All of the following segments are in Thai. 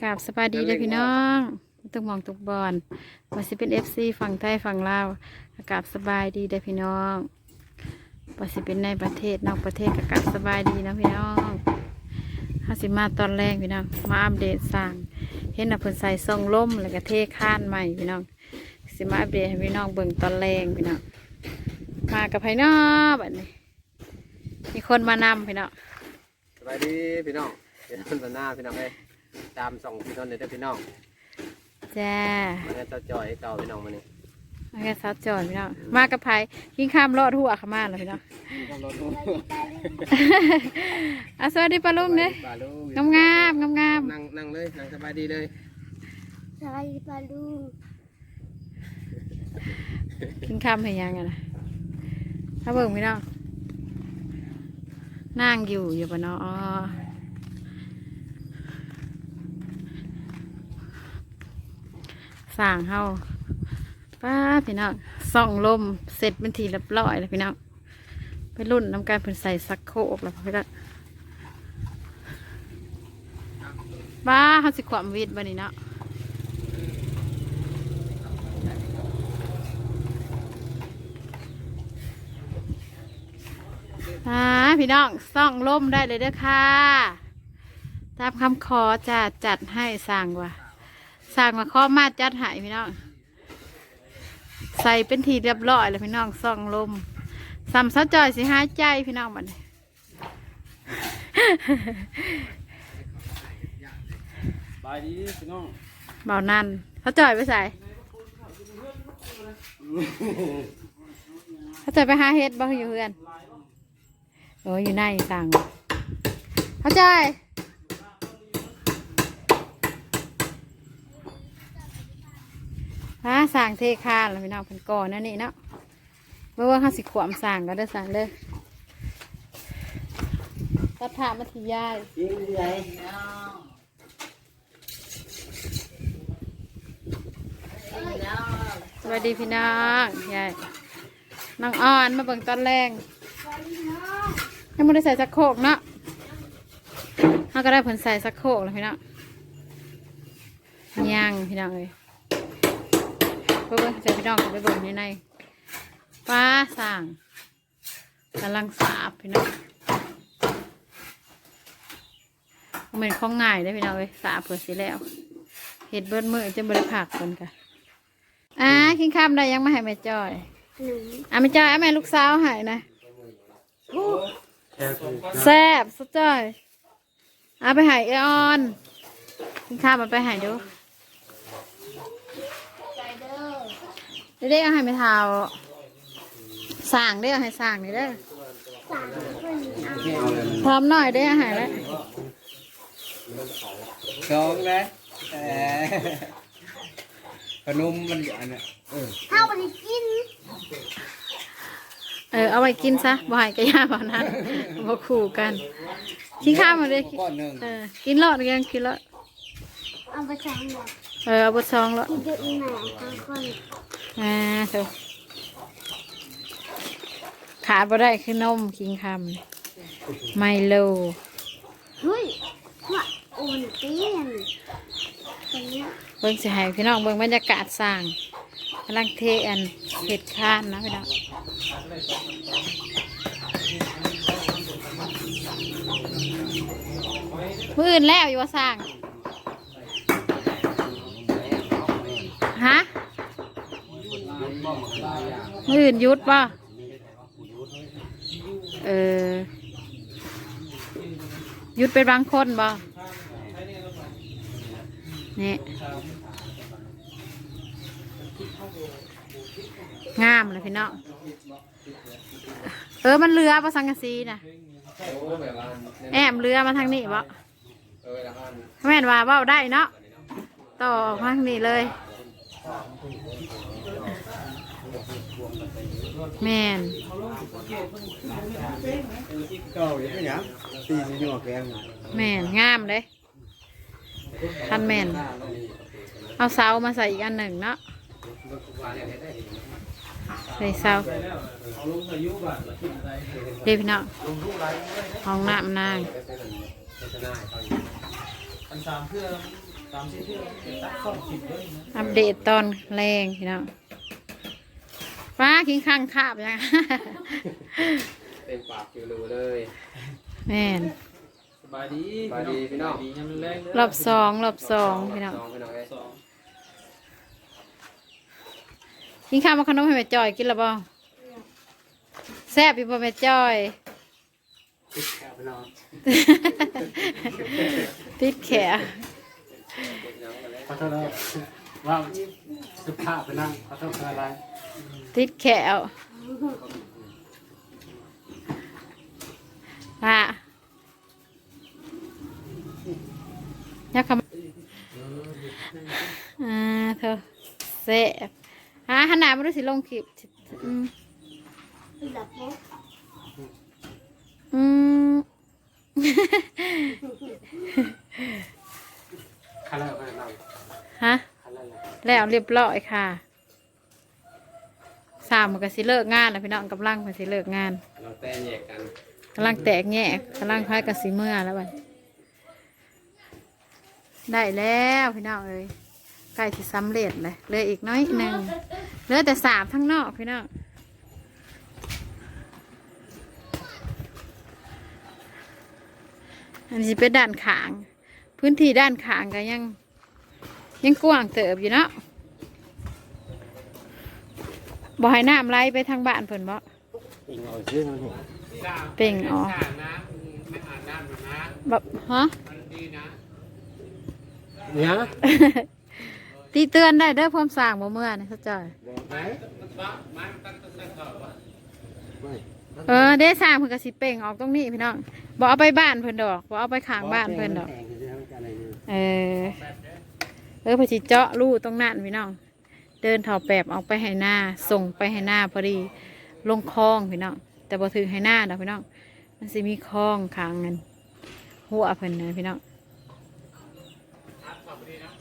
กราบสบายดีเลยพี่น้องตุกหมองตุกบอลว่าสิเป็นเอฟซีฝั่งไทยฝั่งลาวกราบสบายดีเลยพี่น้องว่าสิเป็นในประเทศนอกประเทศก็กราบสบายดีนะพี่น้องฮาสิมาตอนแรกพี่น้อง มาอัปเดตสั่งเห็นน่ะเพิ่นใส่ทรงล่มแล้วก็เทข้านใหม่พี่น้อง สิมาอัปเดตให้พี่น้องเบิ่งตอนแรงพี่น้อง มากับไผน้อบัดนี้ มีคนมานำพี่น้องสบายดีพี่น้องเป็นคนบนหน้าพี่น้องเอ้ย ตามส่องพี่น้องเด้อพี่น้องจ้ามาเนี่ยเจ้าจอยให้เก่าพี่น้องมานี่มาแค่ซัดจอดพี่น้องมากับไผกินข้ามรอดหัวเขามาแล้วพี่น้อง อะสวัสดีป้าลุงเด้ ปลาลูกงามงามงามงามนั่งนั่งเลยนั่งสบายดีเลยสวัสดีปลาลูกกินข้ามให้ยังไงนะถ้าเบิ่งพี่น้องนั่งอยู่อยู่ปะเนาะอ๋อ สั่งเฮาป้าพี่น้องส่องลมเสร็จเป็นทีเรียบร้อยแล้วพี่น้องไปรุ่นน้ำการเพิ่นใส่ซักโคกแล้วพี่น้องบ้าเขาสิความวิทย์บ้านี้เนาะอ่าพี่น้องซ่องลมได้เลยเด้อค่ะ ตามคำขอจะจัดให้สั่งว่า สั่งมาข้อมาจัดให้พี่น้อง ใส่เป็นทีเรียบร้อยแล้วพี่น้องซ่องลมสัมซะจอยสิหายใจพี่น้องบัดนี้บายดีพี่น้องเบานั่นเขาจอยไปใส่เขาจอยไปหาเฮ็ดบ้างอยู่เพื่อนโอ้ยอยู่ในสั่งเขาจอย ฮะสร้างเทคานแล้วพี่น้องเพิ่นก่อนนั่นนี่เนาะเมื่อว่าเขาสิขวามสร้างก็ได้สร้างเด้อตัดผ่ามาทียายยิงใหญ่สวัสดีพี่น้องยายน้องอ่อนมาเบิ่งตอนแรงยังไม่ได้ใส่สักโคกเนาะเขาก็ได้เพิ่นใส่สักโคกแล้วพี่น้องย่างพี่น้องเลย เพื่อเบิ่งใส่พี่น้องเข้าไปเบิ่งในในป้าสั่งกำลังสาบพี่น้องเหมือนของง่ายได้อพี่น้องเลยสาบเปิดสิแล้วเห็ดเบิดมือจะบริผักคนกันอ่ากินข้ามได้ยังไม่ให้แม่จ้อยหนึ่งอะแม่จ้อยอะแม่ลูกสาวใหายนะแซ่บสุดจ้อยเอาไปใหายเอออนกินข้าวมันไปใหายดู เด็กๆเอาให้ไม่เท้าสั่งเด้อเอาให้สั่งนี่เด้อสามคนเอาพร้อมหน่อยเด้ออาหารแล้วสองเลยเออขนมมันอันน่ะเออเข้าไปกิน เออเอาไว้กินซะบ่ให้กระยาบ่นั้นบ่ขู่กันกินข้าวมาเลยก้อนหนึ่งเออกินรอดยังกินรอดเอาไปใช้หมด เออเอาบทซองแล้วกินเยอะหน่อยทั้งคนอ่าเถอะขาดบ่ได้คือนมคิงคำไมโลเฮ้ยว่าโอนเตี้ยนตรงเนี้ยเบิ่งสิให้พี่น้องเบิ่งบรรยากาศสร้างกำลังเทอันเห็ดข้านนะพี่น้องมืออื่นแล้วอยู่ว่าสร้าง ฮะ มืออื่นยุดป่ะเออยุดเป็นบางคนป่ะนี่งามเลยพี่น้องเออมันเรือป่ะสังกะสีนะโอ้แบบว่าแอมเรือมาทางนี้ป่ะแม่นว่าเบ้าได้เนาะต่อมาทางนี้เลย แม่นเก่าอย่างเงี้ยตีสิหยอกแกงแม่นงามเลยคันแม่นเอาเสามาใส่อีกอันหนึ่งเนาะใส่เสาเดี๋ยวพี่น้องห้องน้ำนางอันสามเพื่ออัปเดตตอนแรงพี่น้อง ฟ้ากินข้างคาบยังเต็มปากอยู่รูเลยแม่นสบายดีสบายดีพี่น้องดียังมันแรงเด้รอบสองรอบสองพี่น้องสองพี่น้องเอ้ยสองกินข้าวมาขนมให้แม่จอยกินและบ่แซ่บอีบ่แม่จอยพี่น้องติดแขน ขอโทษนะ ว่าสุภาพไปนั่งเขาต้อโทษอะไรติดแขวอะยักคำอ่าเธอแซ่บอ่าขนาดไม่รู้สิลงคลิปอืม หลับปุ๊บ อืม คาราไปนั่ง ฮะ คารา แล้วเรียบร้อยค่ะสามมันก็สิเลิกงานแล้วพี่น้องกำลังมันสิเลิกงานเราแต่แยกกันกำลังแตกแยกกำลังคล้ายกับสีเมื่อแล้วบัดได้แล้วพี่น้องเอ้ยใกล้ที่สำเร็จเลยเหลืออีกน้อยหนึ่งเหลือแต่สามทั้งนอกพี่น้องอันนี้เป็นด้านขาง พื้นที่ด้านขางก็ยัง ยังกว้างเติบอยู่เนาะบ่ให้น้ำไหลไปทางบ้านเพิ่นบ่อิงเอาชื่อมันนี่เป่งออกน้ำไม่อ่านน้ำหรือนะแบบฮะมันดีนะเนี่ยตีเตือนได้เด้อพร้อมสร้างบ่เมื่อนี่เข้าใจบอกไหมมันบ้ามันตั้งแต่เถอะวะไม่เออได้สร้างเพิ่นก็สิเป่งออกตรงนี้พี่น้องบ่เอาไปบ้านเพิ่นดอกบ่เอาไปข้างบ้านเพิ่นดอก เออ เออเพอสิเจาะรูตรงนั้นพี่น้อง เดินเถาแปบออกไปให้หน้า ส่งไปให้หน้าพอดี ลงคลองพี่น้อง แต่บ่ถึงให้หน้าดอกพี่น้อง มันสิมีคลองข้างเงินหัวเพิ่นนะพี่น้อง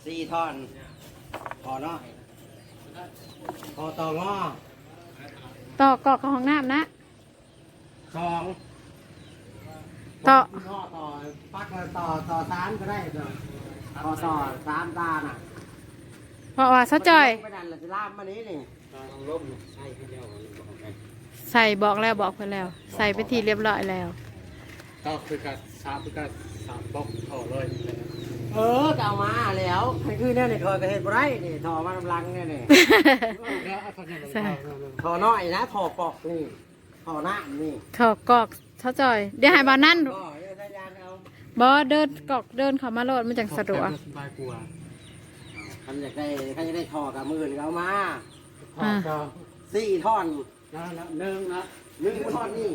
สี่ท่อน พอเนาะพอต่องอต่อกอกของน้ำนะสองต่อต่อต่อปักแล้วต่อต่อสามก็ได้ เนาะต่อต่อสามตาน่ะเพราะว่าเขาจอยไม่ดันเลยจะล่ามมานี้นี่ต้องล้มใช่คนเดียวบอกไหมใส่บอกแล้วบอกเพิ่นแล้ว ใส่ไปทีเรียบร้อยแล้ว ก็คือการสามคือการสามบล็อกถอเลยเออก็เอามาแล้วใครคือเนี่ยนี่คอยก็เห็นบ่ไรนี่ถอมากำลังเนี่ยนี่แล้วเอาคนเดียวใช่ถอน้อยนะถอปอกนี่ถอหน้านี่ถอกกอกเขาจอย เดี๋ยวให้บานั่น ก็ บอเดินกอกเดินเข้ามาโลดมันจังสะดวกสบายกลัวคันอยากได้คันอยากได้ถอกับมือนี่เอามาพอก็สี่ท่อนนะนะหนึ่งนะหนึ่งท่อนนี่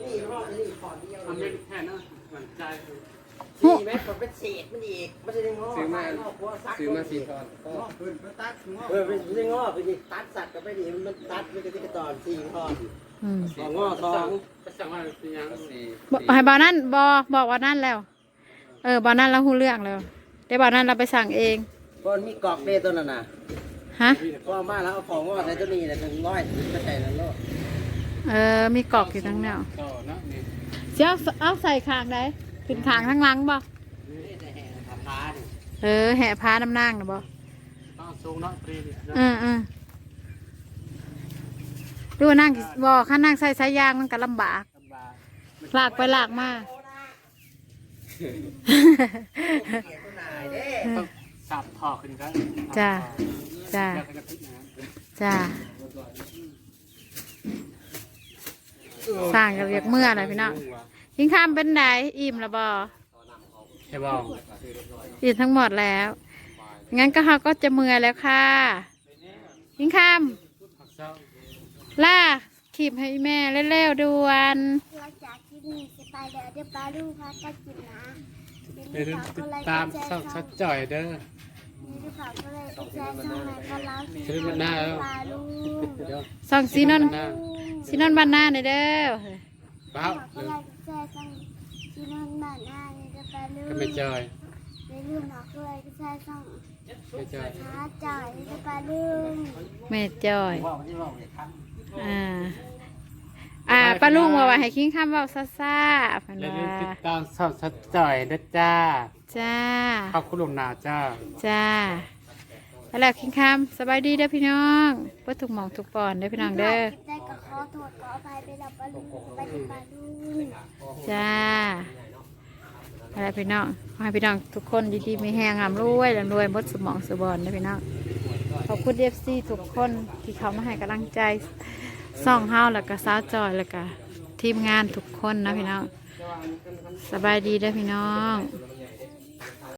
นี่ท่อนนี่ท่อนเดียวทำเป็นแค่นั้นมันใจสี่เมตรก็เป็นเศษมันอีกไม่ใช่ได้งอซื้อมางอกหัวซักซื้อมาสี่ตอนงอกขึ้นไปตัดงอกเออเป็นไม่ใช่งอกเป็นตัดสัตว์ก็ไม่ดีมันตัดมันก็ที่ตอนสี่ท่อนอืม สองงอสองก็สั่งว่าเป็นยังสี่บอกให้บานั่นบอบอกว่านั่นแล้ว เออบานั่นเราหูเรื่องแล้วเดี๋ยวบานั่นเราไปสั่งเองก้อนมีกอกเด้ตัวนั้นน่ะฮะก็มาแล้วเอาของงอใส่ตัวนี้แหละถึงร้อยก็ใส่แล้วโลดเออมีกรอกอยู่ทั้งแนวต่อนะนี่เจ้าเอาใส่คางได้ขึ้นคางทั้งหลังบ่นี่แต่แห่ขาพาดิเออแห่พาน้ำนางนะบ่ต้องสูงเนาะปรีนะอืมอืม ดูว่านั่งบ่ข้านั่งใส่สายยางมันก็ลำบากลำบากลากไปลากมา ต้องสับถอขึ้นกันจ้าจ้าแล้วก็จะพิจารณาจ้าสร้างกับเรียกเมื่อนะพี่น้องยิงข้ามเป็นไดอิ่มและบ่ใช่บ้องอิ่มทั้งหมดแล้วงั้นก็เขาก็จะเมื่อแล้วค่ะยิงข้ามผักเจ้า ล่าขีบให้แม่เร็วๆด่วนหลังจากคลิปนี้จะไปเดี๋ยวเดี๋ยวปลาลูกพาก็กินนะเดี๋ยวเดี๋ยวนี้ฝากกดไลค์ตามกดแชสัร์กช่สัอกงจ่อยเด้อนี่ฝากกดไลค์กดแชร์ช่องไหนก็แล้วชีวิตมันน่าแล้วปลาลูกเดี๋ยวสองซีนนหน้าซีนนบ้านหน้าหน่อยเด้อบ้าฝากกดไลค์กดแชร์ช่องที่นั่นบ้านหน้านี่จะปลาลูกก็ไม่จ่อยอย่าลืมฝากกดไลค์กดแชร์ช่องไม่จ่อยหาจ่ายจะปลาลูกแม่จ้อย ว่ามันที่ว่าเลยครับอ่า อ่าป้าลุงว่าว่าให้คิงคำเว่าซ่าซ่าๆเพันอย่าลืมว่าติดตามสอบสักจ่อยนะจ้าจ้า ขอบคุณหลวงนาจ้า จ้าไปแล้วคิงคำสบายดีเด้อพี่น้องเพื่อถูกหมองถูกปอนเด้อพี่น้องเด้อ คลิปได้ก็ขอโทษขออภัยไปแล้วปะลุงไปที่ปะลุงจ้าไปแล้วพี่น้องขอให้พี่น้องทุกคนดีๆมีแหงงามรวยร่ำรวยหมดสมองสบอนเด้อพี่น้องข อบคุณเอฟซีทุกคนที่เขามาให้กำลังใจส่องเฮาแล้วก็สาวจอยแล้วก็ทีมงานทุกคนนะพี่น้องสบายดีเด้อพี่น้อง